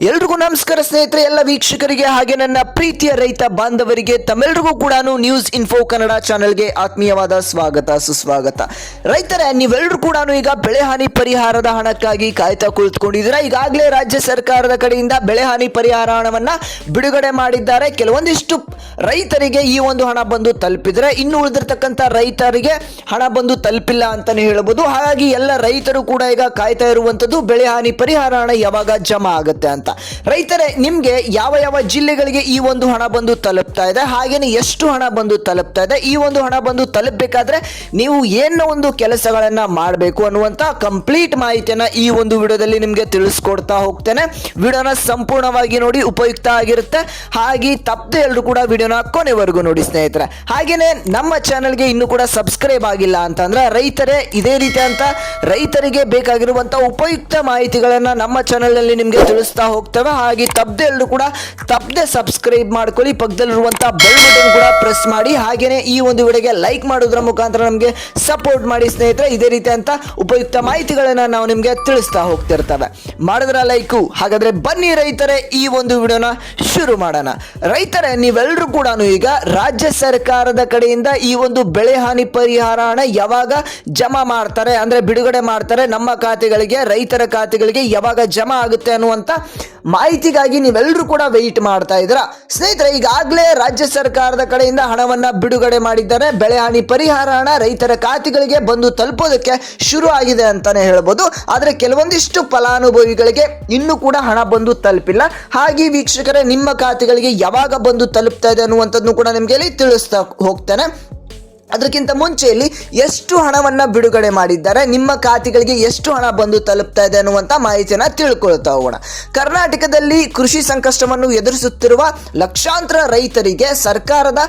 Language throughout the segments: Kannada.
ಎಲ್ರಿಗೂ ನಮಸ್ಕಾರ ಸ್ನೇಹಿತರೆ, ಎಲ್ಲ ವೀಕ್ಷಕರಿಗೆ ಹಾಗೆ ನನ್ನ ಪ್ರೀತಿಯ ರೈತ ಬಾಂಧವರಿಗೆ ತಮ್ಮೆಲ್ಲರಿಗೂ ಕೂಡ ನ್ಯೂಸ್ ಇನ್ಫೋ ಕನ್ನಡ ಚಾನೆಲ್ಗೆ ಆತ್ಮೀಯವಾದ ಸ್ವಾಗತ, ಸುಸ್ವಾಗತ. ರೈತರೇ ನೀವೆಲ್ಲರೂ ಕೂಡ ಈಗ ಬೆಳೆ ಹಾನಿ ಪರಿಹಾರದ ಹಣಕ್ಕಾಗಿ ಕಾಯ್ತಾ ಕುಳಿತುಕೊಂಡಿದ್ದೀರಾ? ಈಗಾಗಲೇ ರಾಜ್ಯ ಸರ್ಕಾರದ ಕಡೆಯಿಂದ ಬೆಳೆ ಹಾನಿ ಪರಿಹಾರ ಹಣವನ್ನ ಬಿಡುಗಡೆ ಮಾಡಿದ್ದಾರೆ. ಕೆಲವೊಂದಿಷ್ಟು ರೈತರಿಗೆ ಈ ಒಂದು ಹಣ ಬಂದು ತಲುಪಿದ್ರೆ, ಇನ್ನು ಉಳಿದಿರ್ತಕ್ಕಂಥ ರೈತರಿಗೆ ಹಣ ಬಂದು ತಲುಪಿಲ್ಲ ಅಂತಾನೆ ಹೇಳಬಹುದು ಹಾಗಾಗಿ ಎಲ್ಲ ರೈತರು ಕೂಡ ಈಗ ಕಾಯ್ತಾ ಇರುವಂತದ್ದು ಬೆಳೆ ಹಾನಿ ಪರಿಹಾರ ಹಣ ಯಾವಾಗ ಜಮಾ ಆಗುತ್ತೆ ಅಂತ. ರೈತರೇ, ನಿಮ್ಗೆ ಯಾವ ಯಾವ ಜಿಲ್ಲೆಗಳಿಗೆ ಈ ಒಂದು ಹಣ ಬಂದು ತಲುಪ್ತಾ ಇದೆ? ಹಾಗೇನೆ ಎಷ್ಟು ಹಣ ಬಂದು ತಲುಪ್ತಾ ಇದೆ? ಈ ಒಂದು ಹಣ ಬಂದು ತಲುಪಬೇಕಾದ್ರೆ ನೀವು ಏನೋ ಒಂದು ಕೆಲಸಗಳನ್ನ ಮಾಡಬೇಕು ಅನ್ನುವಂತ ಕಂಪ್ಲೀಟ್ ಮಾಹಿತಿಯನ್ನ ಈ ಒಂದು ವಿಡಿಯೋದಲ್ಲಿ ನಿಮ್ಗೆ ತಿಳಿಸ್ಕೊಡ್ತಾ ಹೋಗ್ತೇನೆ. ವಿಡಿಯೋನ ಸಂಪೂರ್ಣವಾಗಿ ನೋಡಿ ಉಪಯುಕ್ತ ಆಗಿರುತ್ತೆ. ಹಾಗೆ ತಪ್ಪದೆ ಎಲ್ಲರೂ ಕೂಡ ವಿಡಿಯೋನ ಕೊನೆವರೆಗೂ ನೋಡಿ ಸ್ನೇಹಿತರೆ. ಹಾಗೇನೆ ನಮ್ಮ ಚಾನಲ್ಗೆ ಇನ್ನೂ ಕೂಡ ಸಬ್ಸ್ಕ್ರೈಬ್ ಆಗಿಲ್ಲ ಅಂತಂದ್ರೆ ರೈತರೇ, ಇದೇ ರೀತಿ ಅಂತ ರೈತರಿಗೆ ಬೇಕಾಗಿರುವಂತ ಉಪಯುಕ್ತ ಮಾಹಿತಿಗಳನ್ನ ನಮ್ಮ ಚಾನೆಲ್ನಲ್ಲಿ ನಿಮ್ಗೆ ತಿಳಿಸ್ತಾ ಹೋಗ್ತೇವೆ. ಹಾಗೆ ತಪ್ಪದೆ ಎಲ್ಲರೂ ಕೂಡ ತಪ್ಪದೆ ಸಬ್ಸ್ಕ್ರೈಬ್ ಮಾಡ್ಕೊಳ್ಳಿ. ಪಕ್ಕದಲ್ಲಿರುವಂತ ಬೆಲ್ ಬಟನ್ ಕೂಡ ಪ್ರೆಸ್ ಮಾಡಿ. ಹಾಗೇನೆ ಈ ಒಂದು ವಿಡಿಯೋಗೆ ಲೈಕ್ ಮಾಡೋದ್ರ ಮುಖಾಂತರ ನಮಗೆ ಸಪೋರ್ಟ್ ಮಾಡಿ ಸ್ನೇಹಿತರೆ. ಇದೇ ರೀತಿ ಅಂತ ಉಪಯುಕ್ತ ಮಾಹಿತಿಗಳನ್ನ ನಾವು ನಿಮಗೆ ತಿಳಿಸ್ತಾ ಹೋಗ್ತಿರ್ತೇವೆ. ಮಾಡಿದ್ರ ಲೈಕು ಹಾಗಾದ್ರೆ ಬನ್ನಿ ರೈತರೇ ಈ ಒಂದು ವಿಡಿಯೋನ ಶುರು ಮಾಡೋಣ. ರೈತರೇ ನೀವೆಲ್ಲರೂ ಕೂಡ ಈಗ ರಾಜ್ಯ ಸರ್ಕಾರದ ಕಡೆಯಿಂದ ಈ ಒಂದು ಬೆಳೆ ಹಾನಿ ಪರಿಹಾರ ಹಣ ಯಾವಾಗ ಜಮಾ ಮಾಡ್ತಾರೆ, ಅಂದ್ರೆ ಬಿಡುಗಡೆ ಮಾಡ್ತಾರೆ, ನಮ್ಮ ಖಾತೆಗಳಿಗೆ, ರೈತರ ಖಾತೆಗಳಿಗೆ ಯಾವಾಗ ಜಮಾ ಆಗುತ್ತೆ ಅನ್ನುವಂತ ಮಾಹಿತಿಗಾಗಿ ನೀವೆಲ್ಲರೂ ಕೂಡ ವೆಯ್ಟ್ ಮಾಡ್ತಾ ಇದ್ದೀರಾ. ಸ್ನೇಹಿತರೆ, ಈಗಾಗಲೇ ರಾಜ್ಯ ಸರ್ಕಾರದ ಕಡೆಯಿಂದ ಹಣವನ್ನ ಬಿಡುಗಡೆ ಮಾಡಿದ್ದಾರೆ. ಬೆಳೆ ಹಾನಿ ಪರಿಹಾರ ಹಣ ರೈತರ ಖಾತೆಗಳಿಗೆ ಬಂದು ತಲುಪೋದಕ್ಕೆ ಶುರು ಆಗಿದೆ ಅಂತಾನೆ ಹೇಳ್ಬೋದು. ಆದರೆ ಕೆಲವೊಂದಿಷ್ಟು ಫಲಾನುಭವಿಗಳಿಗೆ ಇನ್ನೂ ಕೂಡ ಹಣ ಬಂದು ತಲುಪಿಲ್ಲ. ಹಾಗೆ ವೀಕ್ಷಕರೇ, ನಿಮ್ಮ ಖಾತೆಗಳಿಗೆ ಯಾವಾಗ ಬಂದು ತಲುಪ್ತಾ ಇದೆ ಅನ್ನುವಂಥದ್ದು ಕೂಡ ನಿಮಗೆ ಇಲ್ಲಿ ತಿಳಿಸ್ತಾ ಹೋಗ್ತೇನೆ. ಅದಕ್ಕಿಂತ ಮುಂಚೆಯಲ್ಲಿ ಎಷ್ಟು ಹಣವನ್ನು ಬಿಡುಗಡೆ ಮಾಡಿದ್ದಾರೆ, ನಿಮ್ಮ ಖಾತೆಗಳಿಗೆ ಎಷ್ಟು ಹಣ ಬಂದು ತಲುಪ್ತಾ ಇದೆ ಅನ್ನುವಂಥ ಮಾಹಿತಿಯನ್ನ ತಿಳ್ಕೊಳ್ತಾ ಹೋಗೋಣ. ಕರ್ನಾಟಕದಲ್ಲಿ ಕೃಷಿ ಸಂಕಷ್ಟವನ್ನು ಎದುರಿಸುತ್ತಿರುವ ಲಕ್ಷಾಂತರ ರೈತರಿಗೆ ಸರ್ಕಾರದ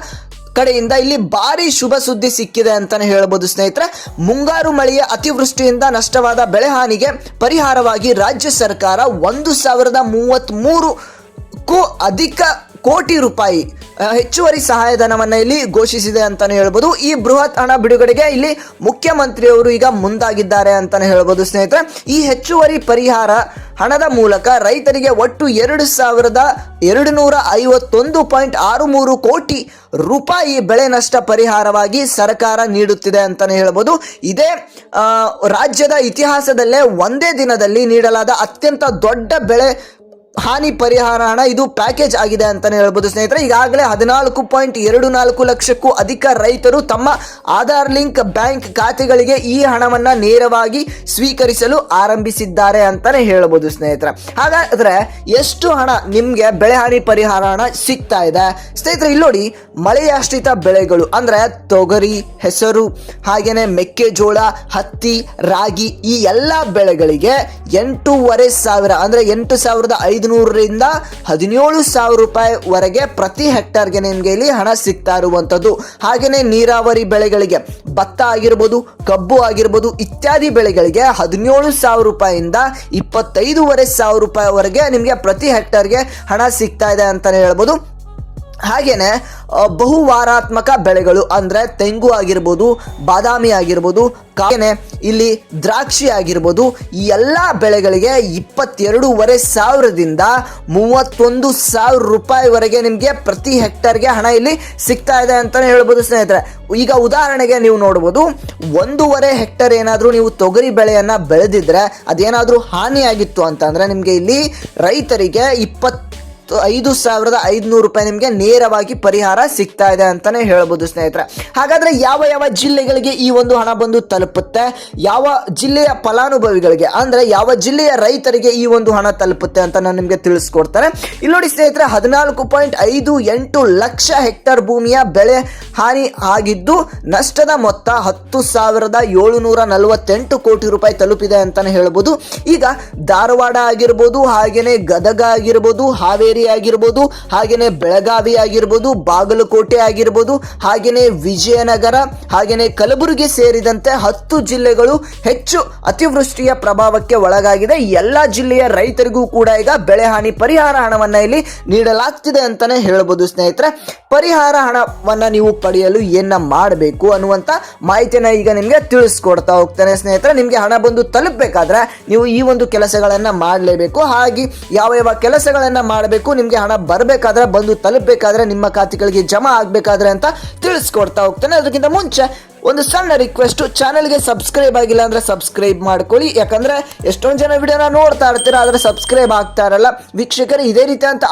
ಕಡೆಯಿಂದ ಇಲ್ಲಿ ಭಾರಿ ಶುಭ ಸುದ್ದಿ ಸಿಕ್ಕಿದೆ ಅಂತಾನೆ ಹೇಳ್ಬೋದು ಸ್ನೇಹಿತರೆ. ಮುಂಗಾರು ಮಳೆಯ ಅತಿವೃಷ್ಟಿಯಿಂದ ನಷ್ಟವಾದ ಬೆಳೆ ಹಾನಿಗೆ ಪರಿಹಾರವಾಗಿ ರಾಜ್ಯ ಸರ್ಕಾರ ಒಂದು ಸಾವಿರದ ಮೂವತ್ತ್ಮೂರು ಅಧಿಕ ಕೋಟಿ ರೂಪಾಯಿ ಹೆಚ್ಚುವರಿ ಸಹಾಯಧನವನ್ನು ಇಲ್ಲಿ ಘೋಷಿಸಿದೆ ಅಂತಾನೆ ಹೇಳ್ಬೋದು. ಈ ಬೃಹತ್ ಹಣ ಬಿಡುಗಡೆಗೆ ಇಲ್ಲಿ ಮುಖ್ಯಮಂತ್ರಿಯವರು ಈಗ ಮುಂದಾಗಿದ್ದಾರೆ ಅಂತಾನೆ ಹೇಳ್ಬೋದು ಸ್ನೇಹಿತರೆ. ಈ ಹೆಚ್ಚುವರಿ ಪರಿಹಾರ ಹಣದ ಮೂಲಕ ರೈತರಿಗೆ ಒಟ್ಟು ಎರಡು ಸಾವಿರದ ಎರಡು ನೂರ ಐವತ್ತೊಂದು ಪಾಯಿಂಟ್ ಆರು ಮೂರು ಕೋಟಿ ರೂಪಾಯಿ ಬೆಳೆ ನಷ್ಟ ಪರಿಹಾರವಾಗಿ ಸರ್ಕಾರ ನೀಡುತ್ತಿದೆ ಅಂತಾನೆ ಹೇಳ್ಬೋದು. ಇದೇ ರಾಜ್ಯದ ಇತಿಹಾಸದಲ್ಲೇ ಒಂದೇ ದಿನದಲ್ಲಿ ನೀಡಲಾದ ಅತ್ಯಂತ ದೊಡ್ಡ ಬೆಳೆ ಹಾನಿ ಪರಿಹಾರ ಹಣ ಇದು ಪ್ಯಾಕೇಜ್ ಆಗಿದೆ ಅಂತಾನೆ ಹೇಳ್ಬೋದು ಸ್ನೇಹಿತರೆ. ಈಗಾಗಲೇ ಹದಿನಾಲ್ಕು ಪಾಯಿಂಟ್ ಎರಡು ನಾಲ್ಕು ಲಕ್ಷಕ್ಕೂ ಅಧಿಕ ರೈತರು ತಮ್ಮ ಆಧಾರ್ ಲಿಂಕ್ ಬ್ಯಾಂಕ್ ಖಾತೆಗಳಿಗೆ ಈ ಹಣವನ್ನ ನೇರವಾಗಿ ಸ್ವೀಕರಿಸಲು ಆರಂಭಿಸಿದ್ದಾರೆ ಅಂತಾನೆ ಹೇಳ್ಬೋದು ಸ್ನೇಹಿತರೆ. ಹಾಗಾದ್ರೆ ಎಷ್ಟು ಹಣ ನಿಮ್ಗೆ ಬೆಳೆ ಹಾನಿ ಪರಿಹಾರ ಹಣ ಸಿಗ್ತಾ ಇದೆ? ಸ್ನೇಹಿತರೆ, ಇಲ್ಲಿ ನೋಡಿ ಮಳೆಯಾಶ್ರಿತ ಬೆಳೆಗಳು ಅಂದ್ರೆ ತೊಗರಿ, ಹೆಸರು, ಹಾಗೇನೆ ಮೆಕ್ಕೆಜೋಳ, ಹತ್ತಿ, ರಾಗಿ ಈ ಎಲ್ಲ ಬೆಳೆಗಳಿಗೆ ಎಂಟೂವರೆ ಸಾವಿರ ಅಂದ್ರೆ ಎಂಟು ಸಾವಿರದ ಐದುನೂರರಿಂದ ಹದಿನೇಳು ಸಾವಿರ ರೂಪಾಯಿ ವರೆಗೆ ಪ್ರತಿ ಹೆಕ್ಟರ್ಗೆ ನಿಮಗೆ ಇಲ್ಲಿ ಹಣ ಸಿಗ್ತಾ ಇರುವಂಥದ್ದು. ಹಾಗೆಯೇ ನೀರಾವರಿ ಬೆಳೆಗಳಿಗೆ ಭತ್ತ ಆಗಿರ್ಬೋದು, ಕಬ್ಬು ಆಗಿರ್ಬೋದು ಇತ್ಯಾದಿ ಬೆಳೆಗಳಿಗೆ ಹದಿನೇಳು ಸಾವಿರ ರೂಪಾಯಿಯಿಂದ ಇಪ್ಪತ್ತೈದೂವರೆ ಸಾವಿರ ರೂಪಾಯಿವರೆಗೆ ನಿಮಗೆ ಪ್ರತಿ ಹೆಕ್ಟರ್ಗೆ ಹಣ ಸಿಗ್ತಾ ಇದೆ ಅಂತಲೇ ಹೇಳ್ಬೋದು. ಬಹು ಬಹುವಾರಾತ್ಮಕ ಬೆಳೆಗಳು ಅಂದರೆ ತೆಂಗು ಆಗಿರ್ಬೋದು, ಬಾದಾಮಿ ಆಗಿರ್ಬೋದು ಹಾಗೇನೆ ಇಲ್ಲಿ ದ್ರಾಕ್ಷಿ ಆಗಿರ್ಬೋದು, ಈ ಎಲ್ಲ ಬೆಳೆಗಳಿಗೆ ಇಪ್ಪತ್ತೆರಡೂವರೆ ಸಾವಿರದಿಂದ ಮೂವತ್ತೊಂದು ಸಾವಿರ ರೂಪಾಯಿವರೆಗೆ ನಿಮಗೆ ಪ್ರತಿ ಹೆಕ್ಟರ್ಗೆ ಹಣ ಇಲ್ಲಿ ಸಿಗ್ತಾ ಇದೆ ಅಂತಲೇ ಹೇಳ್ಬೋದು ಸ್ನೇಹಿತರೆ. ಈಗ ಉದಾಹರಣೆಗೆ ನೀವು ನೋಡ್ಬೋದು, ಒಂದೂವರೆ ಹೆಕ್ಟರ್ ಏನಾದರೂ ನೀವು ತೊಗರಿ ಬೆಳೆಯನ್ನು ಬೆಳೆದಿದ್ರೆ ಅದೇನಾದರೂ ಹಾನಿಯಾಗಿತ್ತು ಅಂತಂದರೆ ನಿಮಗೆ ಇಲ್ಲಿ ರೈತರಿಗೆ ಇಪ್ಪತ್ತು ಐದು ಸಾವಿರದ ಐದುನೂರು ರೂಪಾಯಿ ನಿಮಗೆ ನೇರವಾಗಿ ಪರಿಹಾರ ಸಿಗ್ತಾ ಇದೆ ಅಂತಾನೆ ಹೇಳ್ಬೋದು ಸ್ನೇಹಿತರೆ. ಹಾಗಾದ್ರೆ ಯಾವ ಯಾವ ಜಿಲ್ಲೆಗಳಿಗೆ ಈ ಒಂದು ಹಣ ಬಂದು ತಲುಪುತ್ತೆ? ಯಾವ ಜಿಲ್ಲೆಯ ಫಲಾನುಭವಿಗಳಿಗೆ, ಅಂದ್ರೆ ಯಾವ ಜಿಲ್ಲೆಯ ರೈತರಿಗೆ ಈ ಒಂದು ಹಣ ತಲುಪುತ್ತೆ ಅಂತ ನಾನು ನಿಮಗೆ ತಿಳಿಸ್ಕೊಡ್ತಾರೆ ಇಲ್ಲಿ ನೋಡಿ ಸ್ನೇಹಿತರೆ, ಹದಿನಾಲ್ಕು ಪಾಯಿಂಟ್ ಐದು ಎಂಟು ಲಕ್ಷ ಹೆಕ್ಟರ್ ಭೂಮಿಯ ಬೆಳೆ ಹಾನಿ ಆಗಿದ್ದು ನಷ್ಟದ ಮೊತ್ತ ಹತ್ತು ಸಾವಿರದ ಏಳುನೂರ ನಲವತ್ತೆಂಟು ಕೋಟಿ ರೂಪಾಯಿ ತಲುಪಿದೆ ಅಂತಾನೆ ಹೇಳ್ಬೋದು. ಈಗ ಧಾರವಾಡ ಆಗಿರ್ಬೋದು ಹಾಗೆಯೇ ಗದಗ ಆಗಿರ್ಬೋದು, ಹಾವೇರಿ ಹಾವೇರಿ ಆಗಿರ್ಬೋದು ಹಾಗೇನೆ ಬೆಳಗಾವಿ ಆಗಿರ್ಬೋದು ಬಾಗಲಕೋಟೆ ಆಗಿರ್ಬೋದು, ಹಾಗೇನೆ ವಿಜಯನಗರ, ಹಾಗೇನೆ ಕಲಬುರಗಿ ಸೇರಿದಂತೆ ಹತ್ತು ಜಿಲ್ಲೆಗಳು ಹೆಚ್ಚು ಅತಿವೃಷ್ಟಿಯ ಪ್ರಭಾವಕ್ಕೆ ಒಳಗಾಗಿದೆ. ಎಲ್ಲ ಜಿಲ್ಲೆಯ ರೈತರಿಗೂ ಕೂಡ ಈಗ ಬೆಳೆ ಹಾನಿ ಪರಿಹಾರ ಹಣವನ್ನ ಇಲ್ಲಿ ನೀಡಲಾಗ್ತಿದೆ ಅಂತಾನೆ ಹೇಳ್ಬೋದು ಸ್ನೇಹಿತರೆ. ಪರಿಹಾರ ಹಣವನ್ನ ನೀವು ಪಡೆಯಲು ಏನ ಮಾಡಬೇಕು ಅನ್ನುವಂತ ಮಾಹಿತಿಯನ್ನ ಈಗ ನಿಮ್ಗೆ ತಿಳಿಸ್ಕೊಡ್ತಾ ಹೋಗ್ತಾನೆ ಸ್ನೇಹಿತರೆ. ನಿಮ್ಗೆ ಹಣ ಬಂದು ತಲುಪಬೇಕಾದ್ರೆ ನೀವು ಈ ಒಂದು ಕೆಲಸಗಳನ್ನ ಮಾಡಲೇಬೇಕು. ಹಾಗೆ ಯಾವ ಯಾವ ಕೆಲಸಗಳನ್ನ ಮಾಡಬೇಕು ನಿಮ್ಗೆ ಹಣ ಬರಬೇಕಾದ್ರೆ ಬಂದು ತಲುಪಬೇಕಾದ್ರೆ ನಿಮ್ಮ ಖಾತೆಗಳಿಗೆ ಜಮಾ ಆಗಬೇಕಾದ್ರೆ ಅಂತ ತಿಳಿಸ್ಕೊಡ್ತಾ ಹೋಗ್ತಾನೆ. ಅದಕ್ಕಿಂತ ಮುಂಚೆ ಒಂದು ಸಣ್ಣ ರಿಕ್ವೆಸ್ಟ್ ಚಾನಲ್ಗೆ ಸಬ್ಸ್ಕ್ರೈಬ್ ಆಗಿಲ್ಲ ಅಂದ್ರೆ ಸಬ್ಸ್ಕ್ರೈಬ್ ಮಾಡ್ಕೊಳ್ಳಿ. ಯಾಕಂದ್ರೆ ಎಷ್ಟೊಂದು ಜನ ವಿಡಿಯೋನ ನೋಡ್ತಾ ಇರ್ತೀರ, ಆದ್ರೆ ಸಬ್ಸ್ಕ್ರೈಬ್ ಆಗ್ತಾ ಇರಲ್ಲ. ವೀಕ್ಷಕರು, ಇದೇ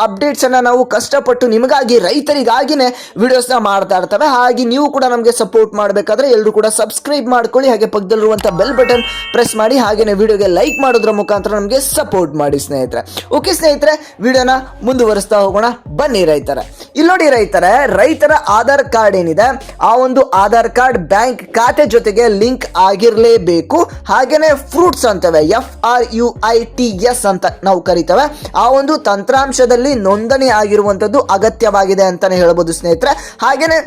ಅಪ್ಡೇಟ್ಸ್ ಅನ್ನ ನಾವು ಕಷ್ಟಪಟ್ಟು ನಿಮಗಾಗಿ, ರೈತರಿಗಾಗಿನೇ ವಿಡಿಯೋಸ್ನ ಮಾಡ್ತಾ ಇರ್ತವೆ. ಹಾಗೆ ನೀವು ಕೂಡ ನಮಗೆ ಸಪೋರ್ಟ್ ಮಾಡಬೇಕಾದ್ರೆ ಎಲ್ಲರೂ ಕೂಡ ಸಬ್ಸ್ಕ್ರೈಬ್ ಮಾಡ್ಕೊಳ್ಳಿ. ಹಾಗೆ ಪಕ್ಕದಲ್ಲಿರುವಂಥ ಬೆಲ್ ಬಟನ್ ಪ್ರೆಸ್ ಮಾಡಿ ಹಾಗೆಯೇ ವಿಡಿಯೋಗೆ ಲೈಕ್ ಮಾಡೋದ್ರ ಮುಖಾಂತರ ನಮಗೆ ಸಪೋರ್ಟ್ ಮಾಡಿ ಸ್ನೇಹಿತರೆ. ಓಕೆ ಸ್ನೇಹಿತರೆ ವಿಡಿಯೋನ ಮುಂದುವರಿಸ್ತಾ ಹೋಗೋಣ. ಬನ್ನಿ ರೈತರ. ಇಲ್ಲಿ ನೋಡಿ ರೈತರೆ, ರೈತರ ಆಧಾರ್ ಕಾರ್ಡ್ ಏನಿದೆ? ಆ ಒಂದು ಆಧಾರ್ ಕಾರ್ಡ್ ಬ್ಯಾಂಕ್ ಖಾತೆ ಜೊತೆಗೆ ಲಿಂಕ್ ಆಗಿರಲೇಬೇಕು. ಹಾಗೆಯೇ fruits ಅಂತವೆ F R U I T S ಅಂತ ನಾವು ಕರಿತೇವೆ. ಆ ಒಂದು ತಂತ್ರಾಂಶದಲ್ಲಿ ನೋಂದಣಿ ಆಗಿರುವಂಥದ್ದು ಅಗತ್ಯವಾಗಿದೆ ಅಂತಲೇ ಹೇಳ್ಬೋದು ಸ್ನೇಹಿತರೆ. ಹಾಗೆಯೇ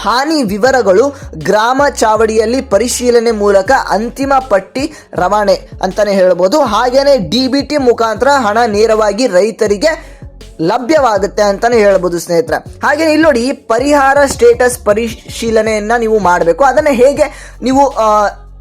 ಹಾನಿ ವಿವರಗಳು ಗ್ರಾಮ ಚಾವಡಿಯಲ್ಲಿ ಪರಿಶೀಲನೆ ಮೂಲಕ ಅಂತಿಮ ಪಟ್ಟಿ ರವಾನೆ ಅಂತಲೇ ಹೇಳ್ಬೋದು. ಹಾಗೆಯೇ ಡಿ ಬಿ ಟಿ ಮುಖಾಂತರ ಹಣ ನೇರವಾಗಿ ರೈತರಿಗೆ ಲಭ್ಯವಾಗುತ್ತೆ ಅಂತಾನೆ ಹೇಳ್ಬೋದು ಸ್ನೇಹಿತರೆ. ಹಾಗೆ ಇಲ್ಲಿ ನೋಡಿ ಪರಿಹಾರ ಸ್ಟೇಟಸ್ ಪರಿಶೀಲನೆಯನ್ನ ನೀವು ಮಾಡಬೇಕು. ಅದನ್ನ ಹೇಗೆ ನೀವು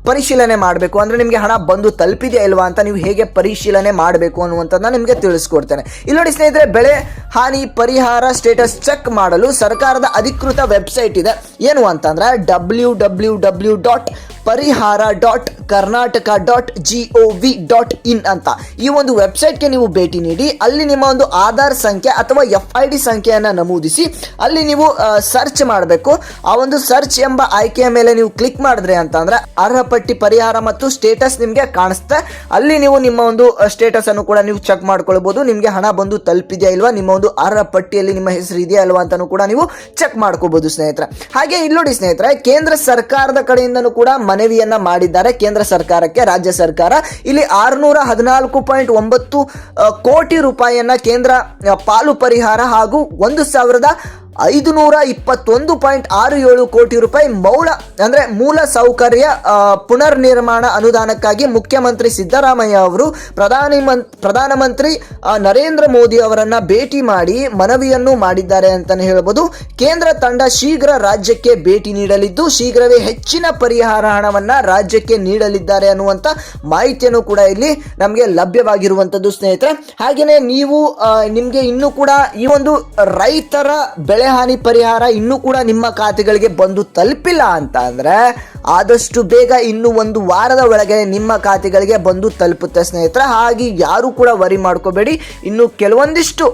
ಪರಿಶೀಲನೆ ಮಾಡಬೇಕು? ಅಂದರೆ ನಿಮಗೆ ಹಣ ಬಂದು ತಲುಪಿದೆಯಾ ಇಲ್ವಾ ಅಂತ ನೀವು ಹೇಗೆ ಪರಿಶೀಲನೆ ಮಾಡಬೇಕು ಅನ್ನುವಂಥದ್ದನ್ನ ನಿಮಗೆ ತಿಳಿಸ್ಕೊಡ್ತೇನೆ. ಇಲ್ಲಿ ನೋಡಿ ಸ್ನೇಹಿತರೆ, ಬೆಳೆ ಹಾನಿ ಪರಿಹಾರ ಸ್ಟೇಟಸ್ ಚೆಕ್ ಮಾಡಲು ಸರ್ಕಾರದ ಅಧಿಕೃತ ವೆಬ್ಸೈಟ್ ಇದೆ. ಏನು ಅಂತಂದ್ರೆ W W W dot Parihara dot Karnataka dot G O V dot in ಅಂತ. ಈ ಒಂದು ವೆಬ್ಸೈಟ್ಗೆ ನೀವು ಭೇಟಿ ನೀಡಿ, ಅಲ್ಲಿ ನಿಮ್ಮ ಒಂದು ಆಧಾರ್ ಸಂಖ್ಯೆ ಅಥವಾ ಎಫ್ ಐ ಡಿ ಸಂಖ್ಯೆಯನ್ನು ನಮೂದಿಸಿ, ಅಲ್ಲಿ ನೀವು ಸರ್ಚ್ ಮಾಡಬೇಕು. ಆ ಒಂದು ಸರ್ಚ್ ಎಂಬ ಆಯ್ಕೆಯ ಮೇಲೆ ನೀವು ಕ್ಲಿಕ್ ಮಾಡಿದ್ರೆ ಅಂತಂದ್ರೆ ಅರ್ಹ ಪಟ್ಟಿ ಪರಿಹಾರ ಮತ್ತು ಸ್ಟೇಟಸ್ ನಿಮಗೆ ಕಾಣಿಸುತ್ತೆ ಅಲ್ಲಿ ನೀವು ನಿಮ್ಮ ಒಂದು ಸ್ಟೇಟಸ್ ಅನ್ನು ಕೂಡ ನೀವು ಚೆಕ್ ಮಾಡ್ಕೊಳ್ಬಹುದು ನಿಮಗೆ ಹಣ ಬಂದು ತಲುಪಿದೆಯಾ ಇಲ್ವಾ, ನಿಮ್ಮ ಒಂದು ಅರ್ಹ ಪಟ್ಟಿಯಲ್ಲಿ ನಿಮ್ಮ ಹೆಸರು ಇದೆಯಾ ಅಲ್ವಾ ಅಂತಾನು ಕೂಡ ನೀವು ಚೆಕ್ ಮಾಡ್ಕೋಬಹುದು ಸ್ನೇಹಿತರೆ. ಹಾಗೆ ಇಲ್ಲಿ ನೋಡಿ ಸ್ನೇಹಿತರೆ, ಕೇಂದ್ರ ಸರ್ಕಾರದ ಕಡೆಯಿಂದನೂ ಕೂಡ ಮನವಿಯನ್ನ ಮಾಡಿದ್ದಾರೆ ಕೇಂದ್ರ ಸರ್ಕಾರಕ್ಕೆ, ರಾಜ್ಯ ಸರ್ಕಾರ. ಇಲ್ಲಿ ಆರುನೂರ ಹದಿನಾಲ್ಕು ಪಾಯಿಂಟ್ ಒಂಬತ್ತು ಕೋಟಿ ರೂಪಾಯಿಯನ್ನ ಕೇಂದ್ರ ಪಾಲು ಪರಿಹಾರ ಹಾಗೂ ಒಂದು ಸಾವಿರದ ಐದು ನೂರ ಇಪ್ಪತ್ತೊಂದು ಪಾಯಿಂಟ್ ಆರು ಏಳು ಕೋಟಿ ರೂಪಾಯಿ ಮೌಲ ಅಂದ್ರೆ ಮೂಲ ಸೌಕರ್ಯ ಪುನರ್ ನಿರ್ಮಾಣ ಅನುದಾನಕ್ಕಾಗಿ ಮುಖ್ಯಮಂತ್ರಿ ಸಿದ್ದರಾಮಯ್ಯ ಅವರು ಪ್ರಧಾನಿ ಮನ್, ಪ್ರಧಾನಮಂತ್ರಿ ನರೇಂದ್ರ ಮೋದಿ ಅವರನ್ನ ಭೇಟಿ ಮಾಡಿ ಮನವಿಯನ್ನು ಮಾಡಿದ್ದಾರೆ ಅಂತಲೇ ಹೇಳ್ಬೋದು. ಕೇಂದ್ರ ತಂಡ ಶೀಘ್ರ ರಾಜ್ಯಕ್ಕೆ ಭೇಟಿ ನೀಡಲಿದ್ದು, ಶೀಘ್ರವೇ ಹೆಚ್ಚಿನ ಪರಿಹಾರ ಹಣವನ್ನು ರಾಜ್ಯಕ್ಕೆ ನೀಡಲಿದ್ದಾರೆ ಅನ್ನುವಂತ ಮಾಹಿತಿಯನ್ನು ಕೂಡ ಇಲ್ಲಿ ನಮಗೆ ಲಭ್ಯವಾಗಿರುವಂಥದ್ದು ಸ್ನೇಹಿತರೆ. ಹಾಗೆಯೇ ನೀವು ನಿಮ್ಗೆ ಇನ್ನೂ ಕೂಡ ಈ ಒಂದು ರೈತರ ಬೆಳೆ ಹಾನಿ ಪರಿಹಾರ ಇನ್ನೂ ಕೂಡ ನಿಮ್ಮ ಖಾತೆಗಳಿಗೆ ಬಂದು ತಲುಪಿಲ್ಲ ಅಂತ ಅಂದರೆ ಆದಷ್ಟು ಬೇಗ ಇನ್ನು ಒಂದು ವಾರದ ಒಳಗೆ ನಿಮ್ಮ ಖಾತೆಗಳಿಗೆ ಬಂದು ತಲುಪುತ್ತೆ ಸ್ನೇಹಿತರೆ. ಹಾಗೆ ಯಾರೂ ಕೂಡ ವರಿ ಮಾಡ್ಕೋಬೇಡಿ. ಇನ್ನು ಕೆಲವೊಂದಿಷ್ಟು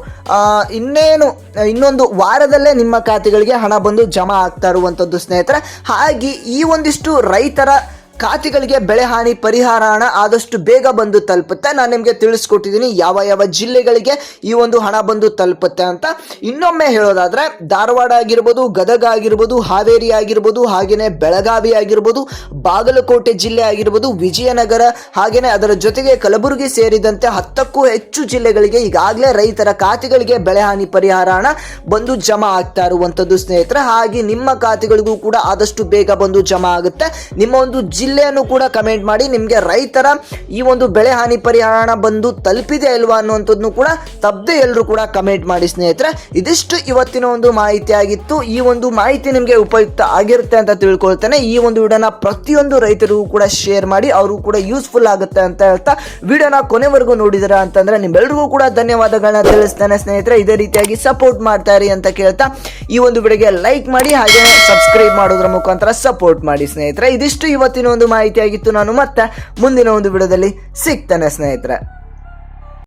ಇನ್ನೇನು, ಇನ್ನೊಂದು ವಾರದಲ್ಲೇ ನಿಮ್ಮ ಖಾತೆಗಳಿಗೆ ಹಣ ಬಂದು ಜಮಾ ಆಗ್ತಾ ಇರುವಂಥದ್ದು ಸ್ನೇಹಿತರೆ. ಹಾಗೆ ಈ ಒಂದಿಷ್ಟು ರೈತರ ಖಾತೆಗಳಿಗೆ ಬೆಳೆ ಹಾನಿ ಪರಿಹಾರ ಹಣ ಆದಷ್ಟು ಬೇಗ ಬಂದು ತಲುಪುತ್ತೆ. ನಾನು ನಿಮಗೆ ತಿಳಿಸ್ಕೊಟ್ಟಿದ್ದೀನಿ ಯಾವ ಯಾವ ಜಿಲ್ಲೆಗಳಿಗೆ ಈ ಒಂದು ಹಣ ಬಂದು ತಲುಪುತ್ತೆ ಅಂತ. ಇನ್ನೊಮ್ಮೆ ಹೇಳೋದಾದ್ರೆ, ಧಾರವಾಡ ಆಗಿರ್ಬೋದು, ಗದಗ ಆಗಿರ್ಬೋದು, ಹಾವೇರಿ ಆಗಿರ್ಬೋದು ಹಾಗೆಯೇ ಬೆಳಗಾವಿ ಆಗಿರ್ಬೋದು, ಬಾಗಲಕೋಟೆ ಜಿಲ್ಲೆ ಆಗಿರ್ಬೋದು, ವಿಜಯನಗರ ಹಾಗೆಯೇ ಅದರ ಜೊತೆಗೆ ಕಲಬುರಗಿ ಸೇರಿದಂತೆ ಹತ್ತಕ್ಕೂ ಹೆಚ್ಚು ಜಿಲ್ಲೆಗಳಿಗೆ ಈಗಾಗಲೇ ರೈತರ ಖಾತೆಗಳಿಗೆ ಬೆಳೆ ಹಾನಿ ಪರಿಹಾರ ಹಣ ಬಂದು ಜಮಾ ಆಗ್ತಾ ಇರುವಂಥದ್ದು ಸ್ನೇಹಿತರೆ. ಹಾಗೆ ನಿಮ್ಮ ಖಾತೆಗಳಿಗೂ ಕೂಡ ಆದಷ್ಟು ಬೇಗ ಬಂದು ಜಮಾ ಆಗುತ್ತೆ. ನಿಮ್ಮ ಒಂದು ಜಿಲ್ಲೆಯನ್ನು ಕೂಡ ಕಮೆಂಟ್ ಮಾಡಿ ನಿಮಗೆ ರೈತರ ಈ ಒಂದು ಬೆಳೆ ಹಾನಿ ಪರಿಹಾರ ಬಂದು ತಲುಪಿದೆ ಅಲ್ವಾ ಅನ್ನುವಂಥದ್ದು ಕೂಡ ತಪ್ಪದೆ ಎಲ್ಲರೂ ಕೂಡ ಕಮೆಂಟ್ ಮಾಡಿ ಸ್ನೇಹಿತರೆ. ಇದಿಷ್ಟು ಇವತ್ತಿನ ಒಂದು ಮಾಹಿತಿ ಆಗಿತ್ತು. ಈ ಒಂದು ಮಾಹಿತಿ ನಿಮಗೆ ಉಪಯುಕ್ತ ಆಗಿರುತ್ತೆ ಅಂತ ತಿಳ್ಕೊಳ್ತೇನೆ. ಈ ಒಂದು ವಿಡಿಯೋನ ಪ್ರತಿಯೊಂದು ರೈತರಿಗೂ ಕೂಡ ಶೇರ್ ಮಾಡಿ ಅವರು ಕೂಡ ಯೂಸ್ಫುಲ್ ಆಗುತ್ತೆ ಅಂತ ಹೇಳ್ತಾ ವಿಡಿಯೋನ ಕೊನೆವರೆಗೂ ನೋಡಿದಿರ ಅಂತಂದ್ರೆ ನಿಮ್ಮೆಲ್ಲರಿಗೂ ಕೂಡ ಧನ್ಯವಾದಗಳನ್ನ ತಿಳಿಸ್ತೇನೆ ಸ್ನೇಹಿತರೆ. ಇದೇ ರೀತಿಯಾಗಿ ಸಪೋರ್ಟ್ ಮಾಡ್ತಾ ಇರಿ ಅಂತ ಕೇಳ್ತಾ ಈ ಒಂದು ವಿಡಿಯೋಗೆ ಲೈಕ್ ಮಾಡಿ ಹಾಗೆ ಸಬ್ಸ್ಕ್ರೈಬ್ ಮಾಡೋದ್ರ ಮುಖಾಂತರ ಸಪೋರ್ಟ್ ಮಾಡಿ ಸ್ನೇಹಿತರೆ. ಇದಿಷ್ಟು ಇವತ್ತಿನ ಒಂದು ಮಾಹಿತಿ ಆಗಿತ್ತು ನಾನು ಮತ್ತೆ ಮುಂದಿನ ಒಂದು ವಿಡಿಯೋದಲ್ಲಿ ಸಿಗ್ತೇನೆ ಸ್ನೇಹಿತರೆ.